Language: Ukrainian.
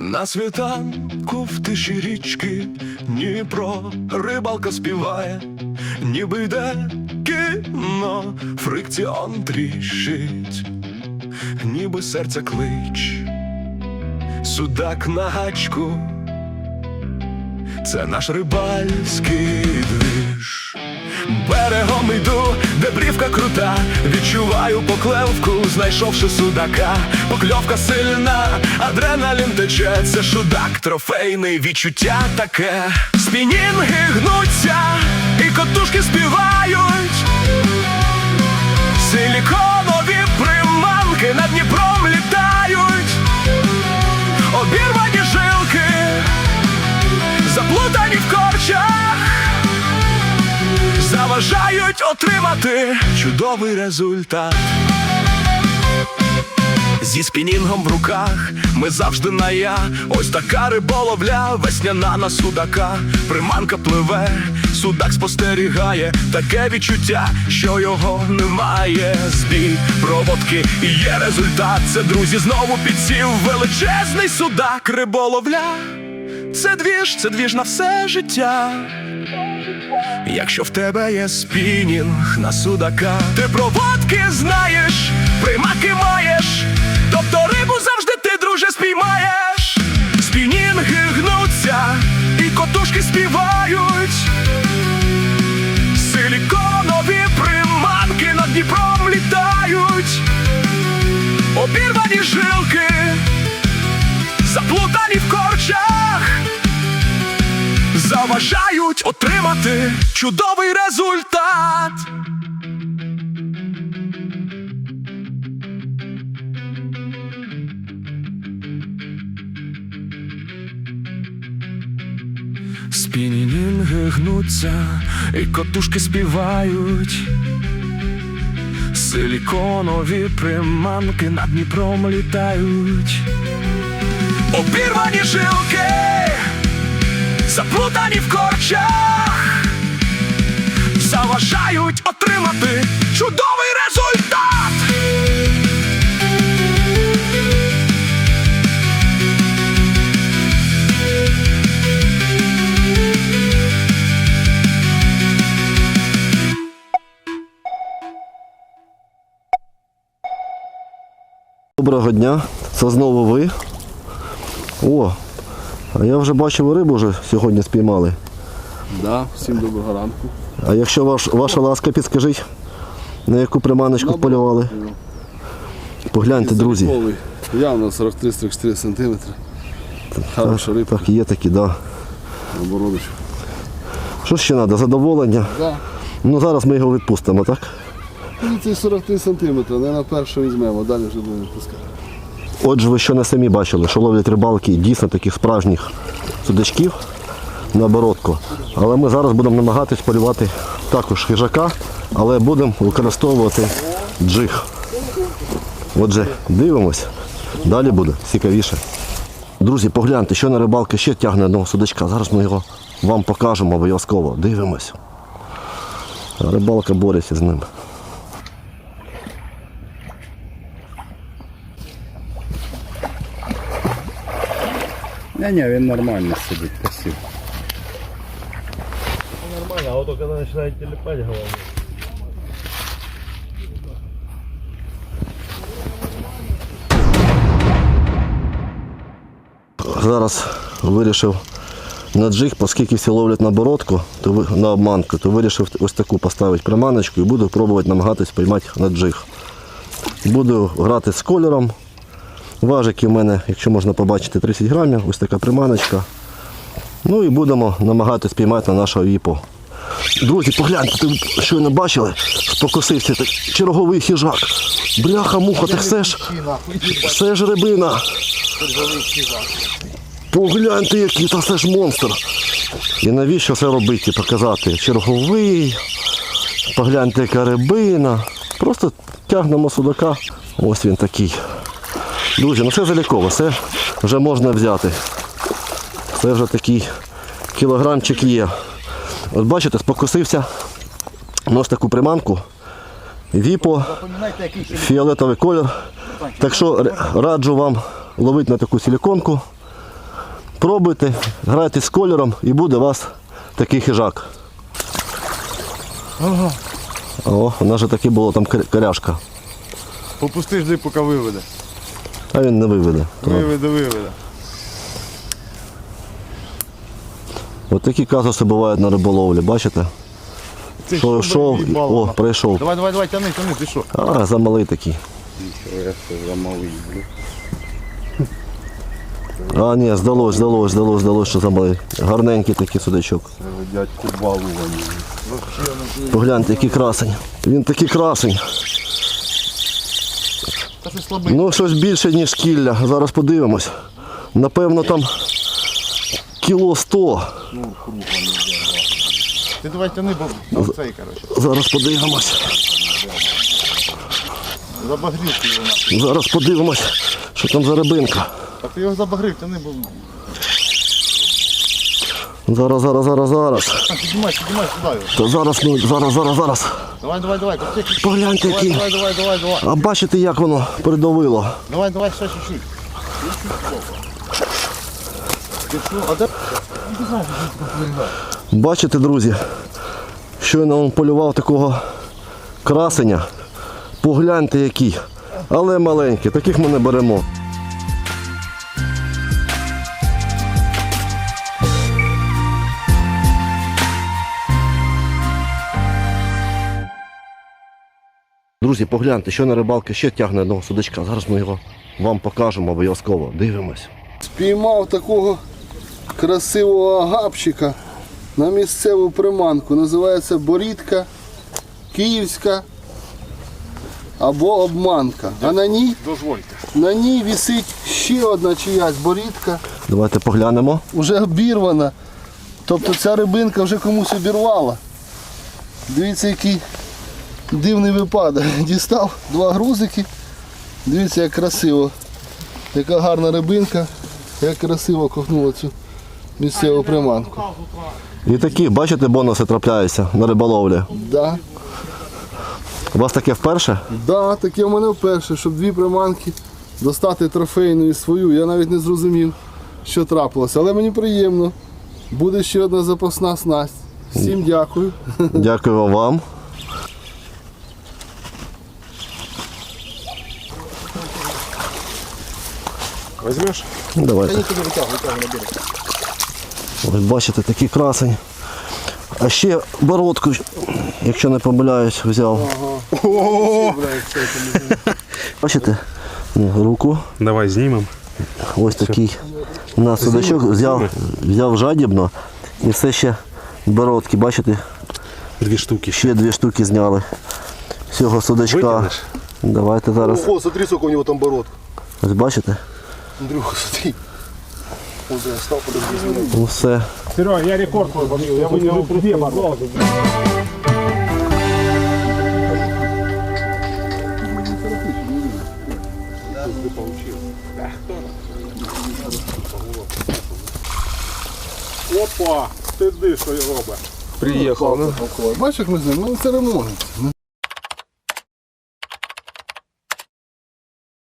На світанку в тиші річки Дніпро рибалка співає, ніби йде кіно, фрикціон тріщить, ніби серце клич, судак на гачку, це наш рибальський двіж. Берегом йду, де брівка крута, відчуваю поклевку, знайшовши судака. Покльовка сильна, адреналін тече, це шудак, трофейний відчуття таке. Спінінги гнуться, і котушки співають. Силіконові приманки над Дніпром літають. Жилки, заплутані в корчах заважають отримати чудовий результат. Зі спінінгом в руках ми завжди на я. Ось така риболовля, весняна на судака. Приманка пливе, судак спостерігає, таке відчуття, що його немає. Збій проводки і є результат. Це друзі знову підсів величезний судак. Риболовля. Це двіж, це двіж на все життя. Якщо в тебе є спінінг на судака, ти проводки знаєш, примаки маєш, тобто рибу завжди ти, друже, спіймаєш. Спінінги гнуться, і котушки співають. Силіконові приманки над Дніпром літають. Обірвані жилки, заплутані заважають отримати чудовий результат. Спінінги гнуться, і котушки співають. Силіконові приманки над Дніпром літають. Обірвані жилки заплутані в корчах, заважають отримати чудовий результат. Доброго дня, це знову ви. О, а я вже бачив рибу вже сьогодні спіймали. Да, всім доброго ранку. А якщо ваш, ваша ласка, підскажіть, на яку приманочку полювали? Погляньте, друзі. Явно 43-44 см. Хороша рибка Так, є такі, да. на бородочку. Що ще треба? Задоволення. Да. Ну зараз ми його відпустимо, так? Ну, це 43 см, не на перше візьмемо, далі вже будемо пускати. Отже, ви що не самі бачили, що ловлять рибалки дійсно таких справжніх судачків на бородку. Але ми зараз будемо намагатись полювати також хижака, але будемо використовувати джиг. Отже, дивимось. Далі буде цікавіше. Друзі, погляньте, що на рибалки ще тягне одного судачка. Зараз ми його вам покажемо обов'язково. Дивимось. Рибалка бореться з ним. Ні, ні, він нормально сидить, спасибо. Нормально, а вот только когда начинает телепать голову. зараз вирішив на джиг, оскільки всі ловлять на бородку, то на обманку, то вирішив ось таку поставити приманочку і буду пробувати намагатись поймати на джиг. Буду грати з кольором. Важики в мене, якщо можна побачити, 30 грамів, ось така приманочка. Ну і будемо намагатись піймати на нашого віпу. Друзі, погляньте, ти щойно бачили, спокусився так, черговий хижак. Бляха, муха, так все ж, все ж рибина. Погляньте, який та це ж монстр. І навіщо це робити? Показати черговий. Погляньте, яка рибина. Просто тягнемо судака. Ось він такий. Друзі, ну це заліково, це вже можна взяти. Це вже такий кілограмчик є. От бачите, спокусився на ось таку приманку. Віпо, фіолетовий колір. Так що раджу вам ловити на таку силіконку. Пробуйте, грайте з кольором і буде у вас такий хижак. О, у нас же таки було там коряшка. Попусти жди, поки виведе. А він не виведе. Виведе, виведе. От такі казуси бувають на риболовлі, бачите? Ти Що йшов, блін, о, прийшов. Давай, давай, давай, тяни, тяни, ти що? А, замалий такий. Я це замалий, блін. А, ні, здалось, здалось, здалось, здалось, що замалий. Гарненький такий судачок. Дядьку балувані. Погляньте, який красень. Він такий красень. Та щось слабе. Ну, щось більше, ніж кілля. Зараз подивимось. Напевно, там кіло сто. Ти давай тяни, бо бо цей, коротше. Зараз подивимось. Забагрів ти його нахуй. Зараз подивимось, що там за рибинка. А ти його забагрив, тяни, бо... Зараз, зараз, зараз, зараз. Піднімай, піднімай сюди. То зараз, ну, зараз, зараз, зараз. Давай, давай, давай, крути. Погляньте, Давай, який. давай, давай, давай, давай. А бачите, як воно придавило. Давай, давай, ще чуть-чуть. Ти що? А де? Бачите, друзі, щойно він полював такого красення. Погляньте який. Але маленький, таких ми не беремо. Друзі, погляньте, що на рибалки ще тягне одного судачка. Зараз ми його вам покажемо обов'язково. Дивимось. Спіймав такого красивого агапчика на місцеву приманку. Називається борідка київська або обманка. А на ній, Дозвольте. на ній висить ще одна чиясь борідка, Давайте поглянемо. вже обірвана. Тобто ця рибинка вже комусь обірвала. Дивіться, який дивний випадок. Дістав два грузики. Дивіться, як красиво. Яка гарна рибинка, як красиво ковнула цю місцеву приманку. І такі, бачите, бонуси трапляються на риболовлі. Да, У вас таке вперше? да, таке в мене вперше, щоб дві приманки достати трофейну і свою. Я навіть не зрозумів, що трапилося. Але мені приємно. Буде ще одна запасна снасть. Всім дякую. Дякую вам. Возьмеш? Ну, Давайте. Ось бачите, такий красень. А ще бородку, якщо не помиляюсь, взяв. Бачите? Ні, Руку. Давай знімемо. Ось такий на судачок взяв, взяв жадібно. І все ще бородки, бачите, Дві штуки. ще дві штуки зняли. Всього судачка. Давайте зараз. О, смотри, сколько у него там бородка. Ось бачите? Андрюха, смотри. Бля, стал подожди. Ну все. Серега, я рекорд побил. Я вынес две бороды. Опа! Ти що робить. Бачиш, як ми з ним? Ну, це ремонт.